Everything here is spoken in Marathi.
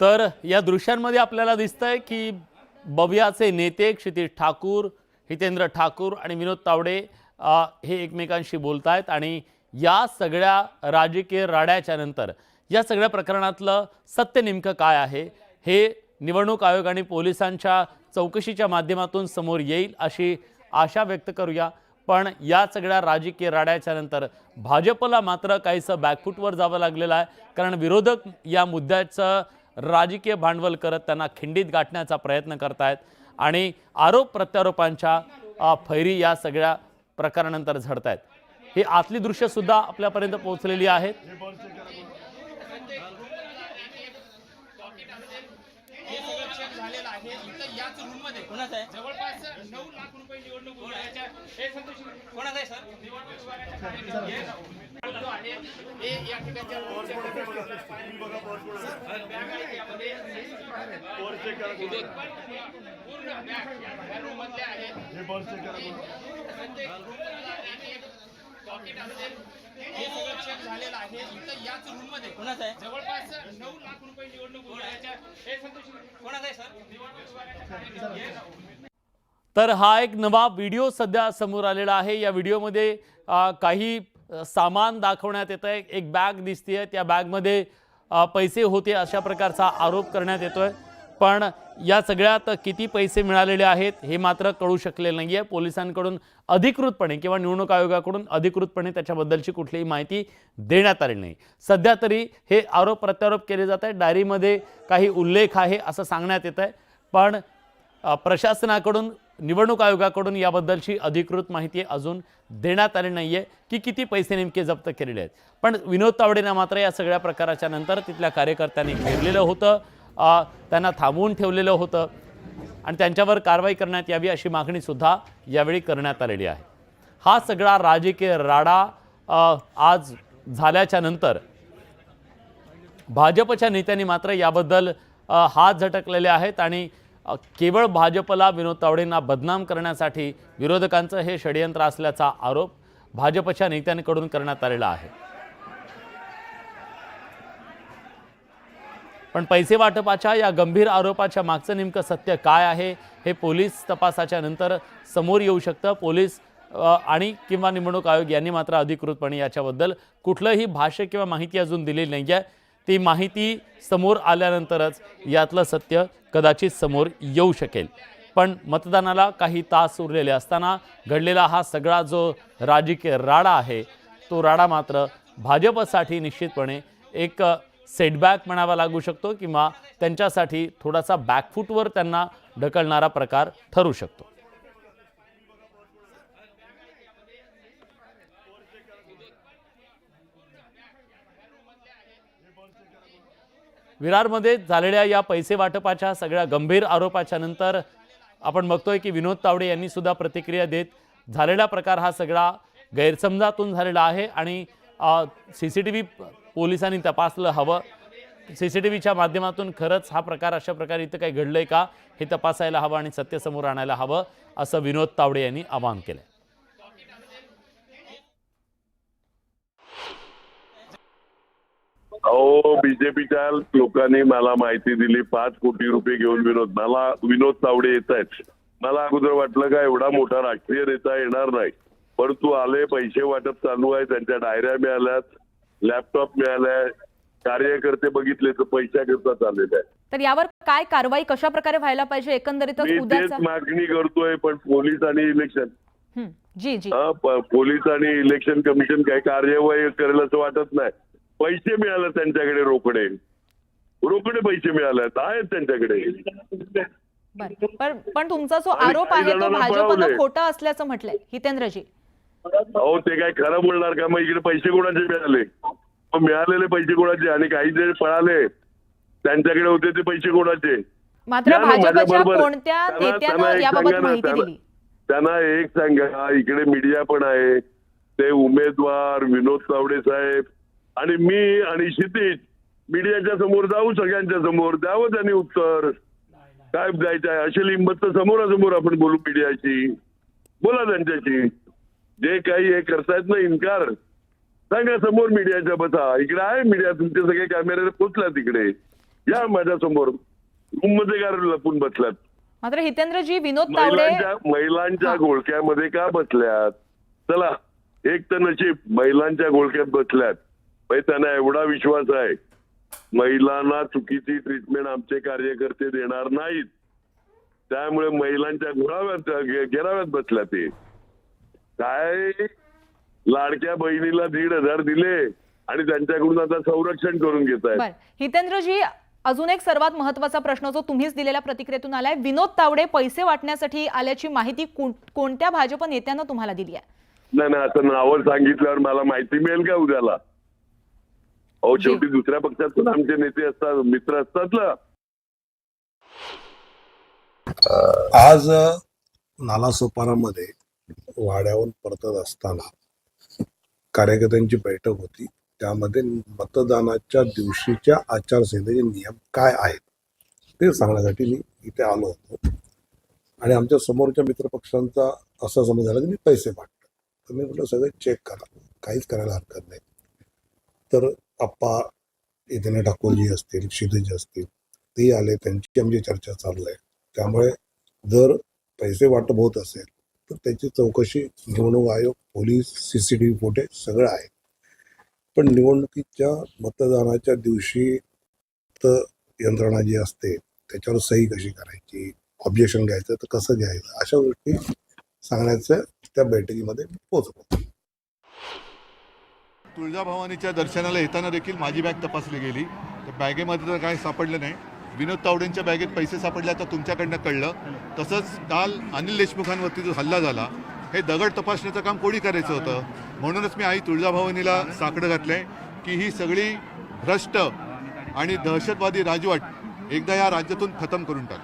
तर या दृश्यांमध्ये आपल्याला दिसतंय की बबियाचे नेते क्षितिज ठाकूर हितेंद्र ठाकूर आणि विनोद तावडे हे एकमेकांशी बोलत आहेत आणि या सगळ्या राजकीय राड्याच्या नंतर या सगळ्या प्रकरणातलं सत्य नेमकं काय आहे हे निवडणूक आयोग आणि पोलिसांच्या चौकशीच्या माध्यमातून समोर येईल अशी आशा व्यक्त करूया. पण या सगळ्या राजकीय राड्याच्या नंतर भाजपला मात्र काहीसं बॅकफूटवर जावं लागलेलं आहे कारण विरोधक या मुद्द्याचं राजकीय भांडवल करत त्यांना खिंडीत गाठण्याचा प्रयत्न करतायत आणि आरोप प्रत्यारोपांच्या फैरी या सगळ्या प्रकारानंतर झडत आहेत ही आतली दृश्य सुद्धा आपल्यापर्यंत पोहोचलेली आहेत कोणाचा आहे? जवळपास हे जो आहे. हे या ठिकाणच्या पूर्ण बॅग असेल. हे सगळं झालेलं आहे. इथं याच रूममध्ये जवळपास नऊ लाख रुपये निवडणूक हे संतोष कोणाचा आहे सर? निवडणूक हे तर हा एक नवा व्हिडिओ सध्या समोर आलेला आहे. या व्हिडिओमध्ये काही सामान दाखवण्यात येतं आहे एक बॅग दिसते त्या बॅगमध्ये पैसे होते अशा प्रकारचा आरोप करण्यात येतो आहे पण या सगळ्यात किती पैसे मिळालेले आहेत हे मात्र कळू शकलेलं नाही आहे पोलिसांकडून अधिकृतपणे किंवा निवडणूक आयोगाकडून अधिकृतपणे त्याच्याबद्दलची कुठलीही माहिती देण्यात आली नाही. सध्या तरी हे आरोप प्रत्यारोप केले जात आहे डायरीमध्ये काही उल्लेख आहे असं सांगण्यात येत आहे पण प्रशासनाकडून निवडणूक आयोगाकडून याबद्दलची अधिकृत माहिती अजून देण्यात आली नाही आहे की किती पैसे नेमके जप्त केलेले आहेत. पण विनोद तावडेंना मात्र या सगळ्या प्रकाराच्या नंतर तिथल्या कार्यकर्त्यांनी घेरलेलं होतं. त्यांना थांबवून ठेवलेलं होतं. आणि त्यांच्यावर कारवाई करण्यात यावी अशी मागणीसुद्धा यावेळी करण्यात आलेली आहे. हा सगळा राजकीय राडा आज झाल्याच्यानंतर भाजपच्या नेत्यांनी मात्र याबद्दल हात झटकलेले आहेत. आणि केवळ भाजपला विनोद तावडेंना बदनाम करण्यासाठी विरोधकांचं हे षडयंत्र असल्याचा आरोप भाजपच्या नेत्यांकडून करण्यात आलेला आहे. पण पैसे वाटपाच्या या गंभीर आरोपाच्या मागचं नेमकं सत्य काय आहे हे पोलीस तपासाच्या नंतर समोर येऊ शकतं. पोलीस आणि किंवा निवडणूक आयोग यांनी मात्र अधिकृतपणे याच्याबद्दल कुठलंही भाष्य किंवा माहिती अजून दिलेली नाही आहे ती माहिती समोर आल्यानंतरच यातलं सत्य कदाचित समोर येऊ शकेल. पण मतदानाला काही तास उरलेले असताना घडलेला हा सगळा जो राजकीय राडा आहे तो राडा मात्र भाजपसाठी निश्चितपणे एक सेटबॅक म्हणावा लागू शकतो किंवा त्यांच्यासाठी थोडासा बॅकफूटवर त्यांना ढकलणारा प्रकार ठरू शकतो. विरारमध्ये झालेल्या या पैसे वाटपाच्या सगळ्या गंभीर आरोपाच्या नंतर आपण बघतोय की विनोद तावडे यांनी सुद्धा प्रतिक्रिया देत झालेला प्रकार हा सगळा गैरसमजातून झालेला आहे आणि सी सी टी व्ही पोलिसांनी तपासलं हवं. सी सी टी व्हीच्या माध्यमातून खरंच हा प्रकार अशा प्रकारे इथं काही घडलं आहे का हे तपासायला हवं आणि सत्य समोर आणायला हवं असं विनोद तावडे यांनी आवाहन केलं अहो बीजेपीच्या लोकांनी मला माहिती दिली. पाच कोटी रुपये घेऊन विनोद. मला विनोद तावडे येत आहेत. मला अगोदर वाटलं का एवढा मोठा राष्ट्रीय नेता येणार नाही. परंतु आले पैसे वाटप चालू आहे. त्यांच्या डायऱ्या मिळाल्यात. लॅपटॉप मिळालाय. कार्यकर्ते बघितले तर पैशाकरता चाललेलं आहे. तर यावर काय कारवाई कशा प्रकारे व्हायला पाहिजे? उद्याचा मागणी करतोय पण पोलीस आणि इलेक्शन. जी जी. पोलीस आणि इलेक्शन कमिशन काही कार्यवाही करेल असं वाटत नाही. पैसे मिळाले त्यांच्याकडे रोकडे. रोकडे पैसे मिळाले आहेत त्यांच्याकडे. बरं पण पण तुमचा जो आरोप आहे तो भाजपनं. खोटा असल्याचं म्हटलंय. हितेंद्रजी. अहो ते काय खरं बोलणार का? मग इकडे पैसे कोणाचे मिळाले? मग मिळालेले पैसे कोणाचे? आणि काही जे पळाले. त्यांच्याकडे होते ते पैसे कोणाचे? मात्र भाजपच्या. कोणत्या त्यांना- त्यांना नेत्यानं एक याबाबत सांगा ना, माहिती दिली? त्यांना एक सांगा इकडे मीडिया पण आहे. ते उमेदवार विनोद तावडे साहेब आणि मी आणि क्षितिज मीडियाच्या समोर जाऊ सगळ्यांच्या समोर. द्यावं त्यांनी उत्तर. काय द्यायचं आहे? अशी लिंबत तर समोरासमोर आपण बोलू मीडियाशी बोला त्यांच्याशी. जे काही हे करतायत ना इन्कार सांगा समोर मीडियाच्या बसा. इकडे आहे मीडिया तुमचे सगळे कॅमेरे पोचला तिकडे. या माझ्यासमोर. रूममध्ये लपून बसल्यात. मात्र हितेंद्रजी विनोद तावडे महिलांच्या. घोळक्यामध्ये का बसल्यात? चला एक तर नशीब महिलांच्या घोळक्यात बसल्यात. त्यांना एवढा विश्वास आहे. महिलांना चुकीची ट्रीटमेंट आमचे कार्यकर्ते देणार नाहीत. त्यामुळे महिलांच्या घोळाव्यात गे- घेराव्यात बसल्या ते. काय? लाडक्या बहिणीला दीड हजार दिले आणि त्यांच्याकडून आता संरक्षण करून घेत आहेत. बर. हितेंद्रजी अजून एक सर्वात महत्त्वाचा प्रश्न जो तुम्हीच दिलेल्या प्रतिक्रियेतून आलाय विनोद तावडे पैसे वाटण्यासाठी आल्याची माहिती कोण- कोणत्या भाजप नेत्यानं तुम्हाला दिली आहे? नाही नाही असं नावं सांगितल्यावर मला माहिती मिळेल का उद्याला? अहो शेवटी दुसऱ्या पक्षात पण आमचे नेते असतात मित्र असतात ना. आज नालासोपारामध्ये वाड्याहून परतत असताना कार्यकर्त्यांची बैठक होती. त्यामध्ये मतदानाच्या दिवशीच्या आचारसंहितेचे नियम काय आहेत ते सांगण्यासाठी मी इथे आलो होतो. आणि आमच्या समोरच्या मित्रपक्षांचा असा समज झाला की मी पैसे वाटतो तर मी म्हटलं सगळं चेक करा. काहीच करायला हरकत नाही. तर आप्पा इथे ठाकूरजी असतील क्षितिज असतील तेही आले त्यांची आमची चर्चा चालू आहे त्यामुळे जर पैसे वाटप होत असेल तर त्याची चौकशी निवडणूक आयोग police C C T V footage सगळं आहे. पण निवडणुकीच्या मतदानाच्या दिवशी तर यंत्रणा जी असते त्याच्यावर सही कशी करायची? ऑब्जेक्शन घ्यायचं तर कसं घ्यायचं? अशा गोष्टी सांगण्याचं त्या बैठकीमध्ये पोचवतो तुळजाभवानीच्या दर्शनाला येताना देखील माझी बॅग तपासली गेली. तर बॅगेमध्ये तर काही सापडलं नाही. विनोद तावडेंच्या बॅगेत पैसे सापडले आता तुमच्याकडनं कळलं. तसंच काल अनिल देशमुखांवरती जो हल्ला झाला हे दगड तपासण्याचं काम कोणी करायचं होतं? म्हणूनच मी आई तुळजाभवानीला साकडं घातलंय की ही सगळी भ्रष्ट आणि दहशतवादी राजवट एकदा या राज्यातून खतम करून टाक.